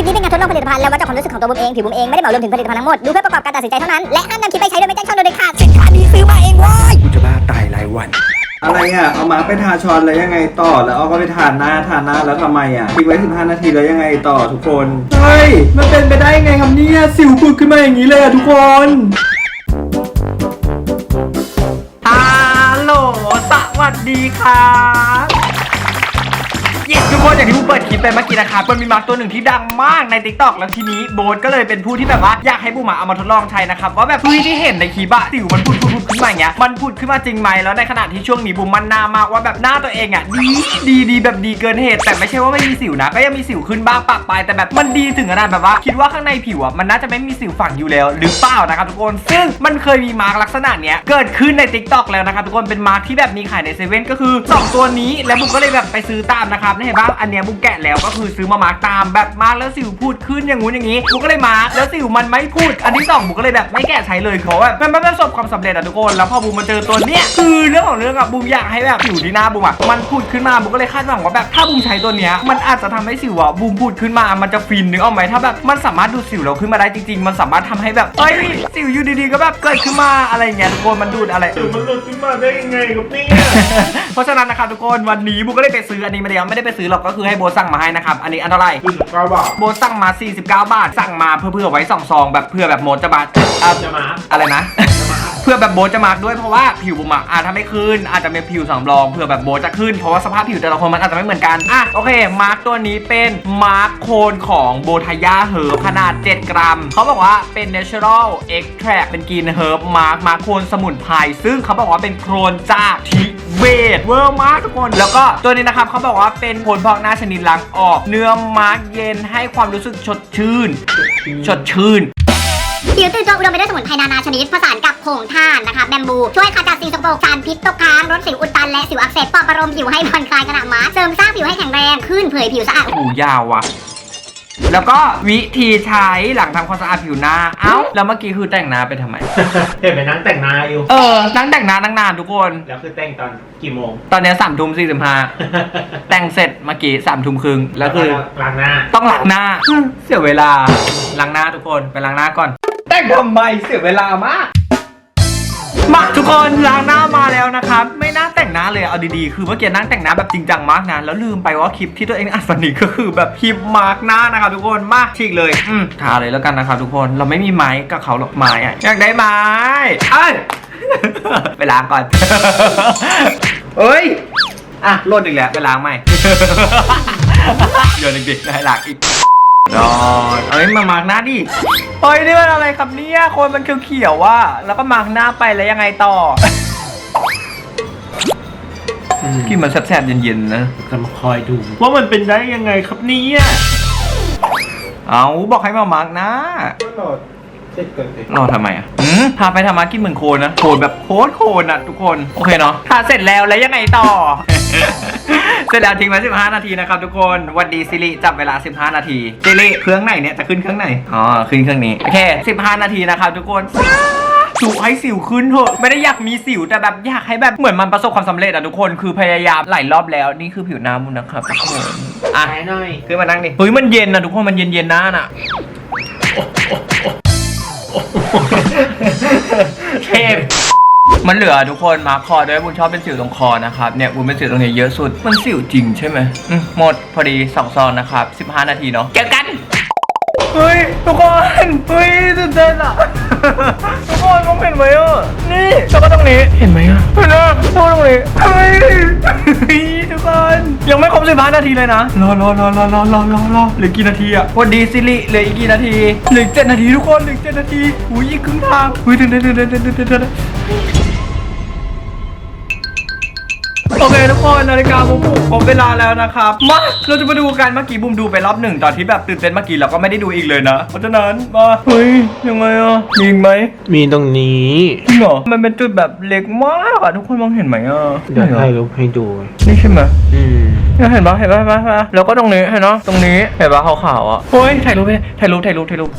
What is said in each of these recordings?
ลิปนี้เป็นการทดลองผลิตภัณฑ์แล้ววัดจากความรู้สึกของตัวบุมเองผิวบุมเองไม่ได้เหมารวมถึงผลิตภัณฑ์ทั้งหมดดูเพื่อประกอบการตัดสินใจเท่านั้นและห้ามนำคลิปไปใช้โดยไม่แจ้งช่องโดยเด็ดขาดสินค้านี้ซื้อมาเองเว้ยกูจะบ้าตายรายวัน อะไรอะ เอามาไปทาช้อนแล้วยังไงต่อ แล้วเอาก็ไปทาหน้าทาหน้าแล้วทำไมอะทิ้งไว้15นาทีแล้วยังไงต่อทุกคน เฮ้ย มันเป็นไปได้ยังไงครับเนี่ยสิวผุดขึ้นมาอย่างนี้เลยอะทุกคนฮัลโหลสวัสดีครับเย้ทุกคน อย่างที่ผมเปิดคลิปไปเมื่อกี้นะครับมันมีมาร์กตัวหนึ่งที่ดังมากใน t ิ k t o k แล้วทีนี้โบทก็เลยเป็นผู้ที่แบบว่าอยากให้บูมอะเอามาทดลองใช้นะครับว่าแบบเฮ้ยที่เห็นในคลิปอะสิวมันพุดพุดพุดขึ้นมาอย่างเงี้ยมันพุดขึ้นมาจริงไหมแล้วในขณะที่ช่วงนี้บูมมันหน้ามากว่าแบบหน้าตัวเองอะดีดีดีแบบดีเกินเหตุ แต่ไม่ใช่ว่าไม่มีสิวนะ ก็ยังมีสิวขึ้นบ้างปะปลายแต่แบบมันดีถึงขนาดแบบว่า คิดว่าข้างในผิวอะมันน่าจะไม่มีสิวฝังอยู่แล้ว หรือเปล่านะครับทุกคนซึ่งมันเคยมีมาร์กลักษณะเนี้ยเกิดขึ้นใน t ิ k t o k แล้วนะครับทุกคนเป็นมาร์กที่แบบมีขายในเซเว่นก็คือสองตัวนี้แล้วบุมก็เลยแบบไปซื้อตามนะครับนี่เห็นปะอันเนี้ยบุมแกะแล้วก็คือซื้อมามาร์กตามแบบมาร์กแล้วสิวพูดขึ้นอย่างงู้นอย่างงี้บุมก็เลยมาร์กแล้วสิวมันไม่พูด อันที่สองบุมก็เลยแบบไม่แกะใช้เลยเพราะว่ามันไม่ประสบความสำเร็จอะทุกคนแล้วพอบุมมาเจอตัวเนี้ยคือเรื่องของเรื่องอะบุมอยากให้แบบผิวที่หน้าบุมอะมันพูดขึ้นมาบุมก็เลยคาดหวังว่าแบบถ้าบุมใช้ตัวเนี้ยมันอาจจะทำให้สิวอะบุมพูดขึ้นมา มันจะฟินนึกออกไหมถ้าแบบมันสามารถดูดสิวเราขึ้นมาได้จริง ๆ มันสามารถทำให้แบบเอ้ยสิวอยู่ดีๆก็แบบเกิดขึ้นมาอะไรเงี้ยทุกคนมันดูดอะไรมันหลุดขึ้นมาได้ยังไงครับเนี่ยเพราะฉะนั้นนะครับทุกคนวันนี้บุกก็เลยไปซื้ออันนี้มาเดียวไม่ได้ไปซื้อหรอกก็คือให้โบทสั่งมาให้นะครับ อันนี้อันเท่าไหร่คือสิบเก้าบาทโบทสั่งมา 49 บาท สั่งมาเพื่อเพื่อไว้สองซองแบบเพื่อแบบโมดจะมาอะจะมาอะไรนะ เพื่อแบบโบทจะมาร์กด้วยเพราะว่าผิวบุมอะอาจจะไม่ขึ้น อาจจะเป็นผิวสำรองเพื่อแบบโบทจะขึ้นเพราะว่าสภาพผิวแต่ละคนมันอาจจะไม่เหมือนกันอะโอเคมาร์กตัวนี้เป็นมาร์กโคนของโบทายาเฮิร์บขนาด 7 กรัมเขาบอกว่าเป็น natural extract เป็นกรีนเฮิร์บมาร์กมาร์กโคนสมุนไพรซึ่งเขาบอกว่าเป็นโครนจากทิ เบตเวอร์มากทุกคน แล้วก็ตัวนี้นะครับเขาบอกว่าเป็นผลพอกหน้าชนิดล้างออก เนื้อมาร์กเย็นให้ความรู้สึกสดชื่นสดชื่นผิวตื่นตัวอุดมไปด้วยสมุนไพรนานาชนิดผสานกับผงถ่านนะคะแบมบู ช่วยขจัดสิ่งสกปรกสารพิษตกค้างลดสิวอุดตันและสิวอักเสบปลอบประโลมผิวให้ผ่อนคลายขณะมาร์คเสริมสร้างผิวให้แข็งแรงขึ้นเผยผิวสะอาดหูยาวว่ะ แล้วก็วิธีใช้หลังทำความสะอาดผิวหน้า เอ้า แล้วเมื่อกี้คือแต่งหน้าไปทำไม เห็นไปนั่งแต่งหน้าอยู่ เออ นั่งแต่งหน้าตั้งนานทุกคน แล้วคือแต่งตอนกี่โมง ตอนเนี้สามทุ่มสี่สิบห้าแต่งเสร็จเมื่อกี้สามทุ่มครึ่งแล้วคือ ล้างหน้า ต้องล้างหน้า เสียเวลา ล้างหน้าทุกคน ไปล้างหน้าก่อน แต่งทำไมเสียเวลามาก มาทุกคนล้างหน้ามาแล้วนะครับ ไม่น่าแต่งหน้าเลยเอาดีๆ คือเมื่อกี้นั่งแต่งหน้าแบบจริงจังมากนะ แล้วลืมไปว่าคลิปที่ตัวเองอัดวันนี้ก็คือแบบคลิปมาร์กหน้านะครับทุกคนมาฉีกเลยอืมทาเลยแล้วกันนะครับทุกคนเราไม่มีไม้กับเขาหรอกไม้อะอยากได้ไม้เอ้ยไปล้างก่อนเอ้ยอะโลดอีกแล้วไปล้างใหม่ โยนเด็กๆให้ล้างอีก นอนเอ้ยมามาร์กหน้าดิเฮ้ยนี่มันอะไรครับเนี่ยคนมันเขียวๆว่ะแล้วก็มาร์กหน้าไปแล้วยังไงต่อกินมันแสบๆเย็นๆนะจะมาคอยดู ว่ามันเป็นได้ยังไงครับเนี่ยเอาบอกให้มามาร์กหน้าก็รอเสร็จก่อนสิรอทำไมอะอืมพาไปทำมาร์กกินเหมือนโคลนนะโคลนแบบโคตรโคลนอะทุกคน โอเคเนาะทาเสร็จแล้วแล้วยังไงต่อ เสร็จแล้วทิ้งไว้15 นาทีนะครับทุกคนวันดีซิริจับเวลา 15 นาทีซิริเครื่องไหนเนี่ยจะขึ้นเครื่องไหนอ๋อขึ้นเครื่องนี้โอเค 15 นาทีนะครับทุกคนจุให้สิวขึ้นเถอะไม่ได้อยากมีสิวแต่แบบอยากให้แบบเหมือนมันประสบความสำเร็จอะทุกคนคือพยายามหลายรอบแล้วนี่คือผิวหน้ามุนนะครับทุกคนอะหายหน่อยขึ้นมานั่งดิเฮ้ยมันเย็นนะทุกคนมันเย็นเย็นๆหน้าน่ะเทพ มันเหลือทุกคนมาคอด้วยบุญชอบเป็นสิวตรงคอนะครับเนี่ยบุญเป็นสิวตรงนี้เยอะสุดมันสิวจริงใช่ไหมอืมหมดพอดีสองซองนะครับ 15 นาทีเนาะเจอกันเฮ้ยทุกคนเฮ้ยตื่นเต้นอะทุกคนมองเห็นไหมอะนี่แล้วก็ตรงนี้เห็นไหมอะเห็นไหมแล้วก็ตรงนี้เฮ้ยเฮ้ยทุกคนยังไม่ครบ15นาทีเลยนะรอรอรอรอรอรอรอรอเหลือกี่นาทีอะวันดีซิริเหลืออีกกี่นาทีเหลืออีกเจ็ดนาทีทุกคนเหลืออีกเจ็ดนาทีอุ้ยอีกครึ่งทางอุ้ยเดินเดินเดินเดินเดินเดิน โอเคทุกคนนาฬิกาบุมบุกครบเวลาแล้วนะครับมาเราจะมาดูกันเมื่อกี้บุมดูไปรอบหนึ่งตอนที่แบบตื่นเต้นเมื่อกี้เราก็ไม่ได้ดูอีกเลยนะ เพราะฉะนั้นมาเฮ้ยยังไงอะมีอีกไหมมีตรงนี้จริงเหรอมันเป็นจุดแบบเล็กมากอะทุกคนมองเห็นไหมอะเดี๋ยวถ่ายรูปให้ดูนี่ใช่ไหมอืมเนี่ยเห็นปะเห็นปะเห็นปะเห็นปะแล้วก็ตรงนี้เห็นเนาะตรงนี้เห็นปะขาวๆอะเฮ้ยถ่ายรูปไปถ่ายรูปถ่ายรูปถ่ายรูป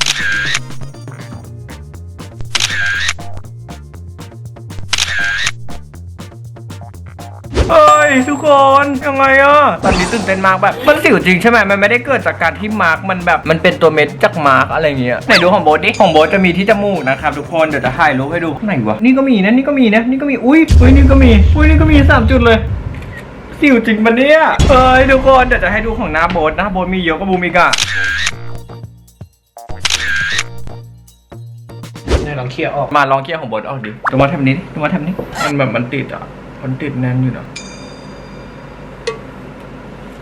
ทุกคนยังไงอะตอนนี้ตื่นเต้นมากแบบมันสิวจริงใช่ไหมมันไม่ได้เกิดจากการที่มาร์กมันแบบมันเป็นตัวเม็ดจากมาร์กอะไรเงี้ยไหนดูของโบทดิของโบทจะมีที่จมูกนะครับทุกคนเดี๋ยวจะถ่ายรูปให้ดูไหนวะนี่ก็มีนะนี่ก็มีนะนี่ก็มีอุ้ยอุ้ยนี่ก็มีอุ้ยนี่ก็มีสามจุดเลย สิวจริงปะเนี่ยเอ้ยทุกคนเดี๋ยวจะให้ดูของหน้าโบทหน้าโบทมีเยอะกว่าบูมอีกอะ เนี่ยลองเคลียร์ออก มาลองเคี่ยวของโบทออกดิดูมาทำนี้ดิดูมาทำนี้ มันแบบมันติดอะ มันติดแน่นอยู่นะ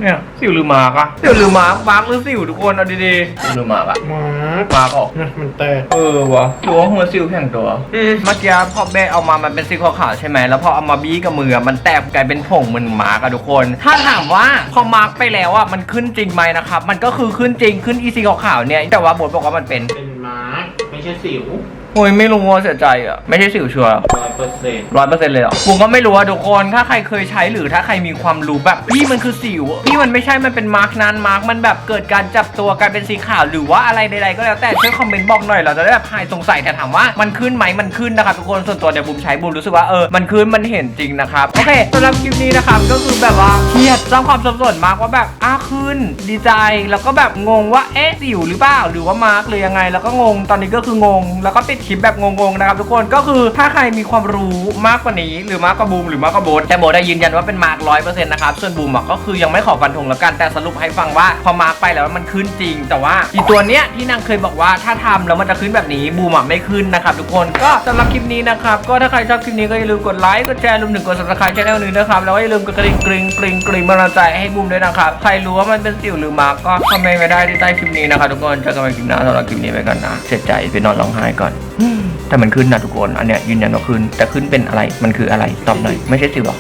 เนี่ยสิวหรือมาร์กอะสิวหรือมาร์กมาร์กหรือสิวทุกคนเอาดีๆสิวหรือมาร์กอะมาร์คมาร์กออกนะมันแตกเออวะหรือว่าหัวซิลแข็งตัวเมื่อกี้พอแบะเอามามันเป็นซิลขาวๆใช่ไหมแล้วพอเอามาบี้กับมืออะมันแตกกลายเป็นผงเหมือนมาร์กอะทุกคน ถ้าถามว่าพอมาร์กไปแล้วอะมันขึ้นจริงไหมนะครับมันก็คือขึ้นจริงขึ้นอีซีขาวๆเนี่ยแต่ว่าบทบอกว่ามันเป็นเป็นมาร์คไม่ใช่สิว โอ้ยไม่รู้ว่าเสียใจอะไม่ใช่สิวชัวร์ร้อยเปอร์เซ็นต์ร้อยเปอร์เซ็นต์เลยเหรอผมก็ไม่รู้อะทุกคนถ้าใครเคยใช้หรือถ้าใครมีความรู้แบบพี่มันคือสิวพี่มันไม่ใช่มันเป็นมาร์กนั้นมาร์กมันแบบเกิดการจับตัวกลายเป็นสีขาวหรือว่าอะไรใดๆก็แล้วแต่ช่วยคอมเมนต์บอกหน่อยเราจะได้แบบหายสงสัยแต่ถามว่ามันขึ้นไหมมันขึ้นนะครับทุกคนส่วนตัวเดี๋ยวบุมใช้บุมรู้สึกว่าเออมันขึ้นมันเห็นจริงนะครับโอเคสำหรับคลิปนี้นะครับก็คือแบบว่าเครียดสร้างความสับสนมากว่าแบบอ้าขึ้น ดีใจแล้วก็แบบงงว่าเอ๊ะสิวหรือเปล่าหรือว่ามาร์กหรือยังไง แล้วก็งงตอนนี้ก็คืองงแล้วก็ปิดคลิปแบบงงๆนะครับทุกคนก็คือถ้าใครมีความรู้มากกว่านี้ หรือมากกว่าบูมหรือมากกว่าโบทแต่โบทได้ยืนยันว่าเป็นมาร์กร้อยเปอร์เซ็นต์นะครับส่วนบูมอะก็คือยังไม่ขอฟันธงแล้วกันแต่สรุปให้ฟังว่าพอมาร์กไปแล้วมันขึ้นจริง แต่ว่าอีตัวเนี้ยที่นางเคยบอกว่าถ้าทำแล้วมันจะขึ้นแบบนี้บูมอะไม่ขึ้นนะครับทุกคนก็สำหรับคลิปนี้นะครับก็ถ้าใครชอบคลิปนี้ก็อย่าลืมกดไลค์กดแชร์รวมถึงกด subscribe ช่องนี้นะครับแล้วก็อย่าลืมกดกระดิ่งกริ๊งกริ๊งกริ๊งกำลังใจให้บูมด้วยนะครับใครรู้ว่ามันเป็นสิวหรือมาร์กก็คอมเมนต์ไว้ได้ที่ใต้คลิปนี้นะครับทุกคนเจอกันใหม่คลิปหน้าสำหรับคลิปนี้ไปก่อนนะเสียใจไปนอนร้องไห้ก่อน แต่มันขึ้นนะทุกคน อันเนี้ยยืนยันว่าขึ้น แต่ขึ้นเป็นอะไร มันคืออะไร ตอบหน่อย ไม่ใช่สิบหรอก